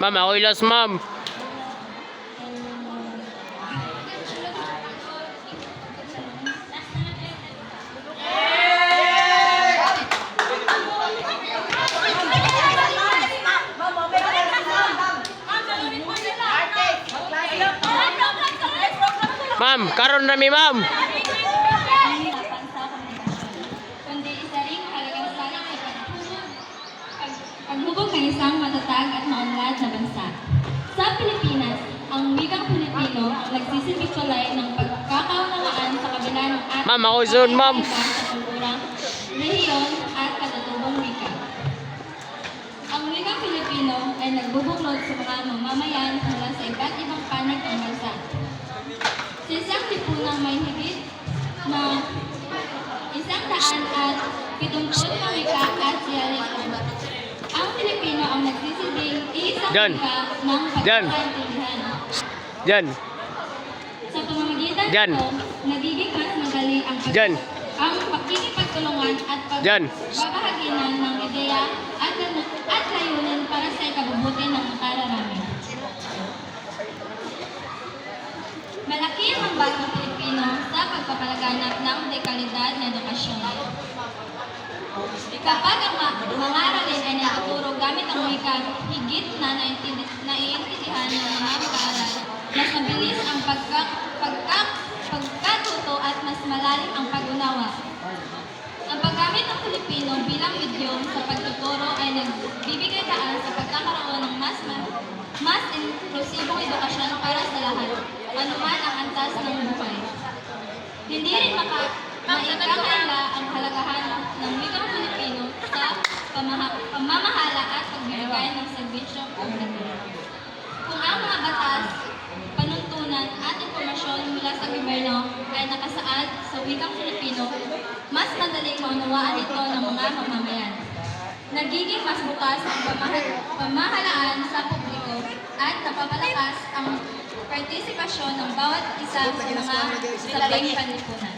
Ma'am, ako'y last, ma'am. Ma'am, karon na mi, ma'am. kundi isa ring halagang saling sa pagtulong, pag- paghubog ng isang matatag at maunlad na bansa. Sa Pilipinas, ang wikang Pilipino ang nagsisilbing tulay ng pagkakaunawaan sa kabila ng ating Ma'am, ako soon, ma'am. pagkakaiba sa kulturang, rehiyon at katutubong wika. Ang wikang Pilipino ay nagbubuklod sa mga mamamayan mula sa iba't ibang panig ng bansa. Sa isang lipunang may higit na isang daan at pitungkol na wika at dialekto. Pilipino ang nagsisilbing iisang Diyan. ng Diyan. pagkakaintindihan. Diyan. Sa pamamagitan Diyan. nito, nagiging mas madali ang pag Diyan. ang pagkikipagtulungan at Diyan. pagbabahaginan ng ideya at, at layunin para sa ikabubuti ng makararami. Malaki ang ambag ng Pilipino sa pagpapalaganap ng dekalidad na edukasyon. Kapag ang ma- mga wika, higit na naiintindihan ng mga mag-aaral, mas mabilis ang pagka, pagka, pagkatuto at mas malalim ang pag-unawa. Ang paggamit ng Filipino bilang idiom sa pagtuturo ay nagbibigay daan sa pagkakaroon ng mas ma- mas inklusibong edukasyon para sa lahat, anuman ang antas ng buhay. Hindi rin maka maikakaila ang halagahan ng wikang Filipino sa pamaha, ng serbisyo publiko. Kung ang mga batas, panuntunan at impormasyon mula sa gobyerno ay nakasaad sa wikang Filipino, mas madaling maunawaan ito ng mga mamamayan. Nagiging mas bukas ang pamaha- pamahalaan sa publiko at napapalakas ang partisipasyon ng bawat isa sa mga sabing panlipunan.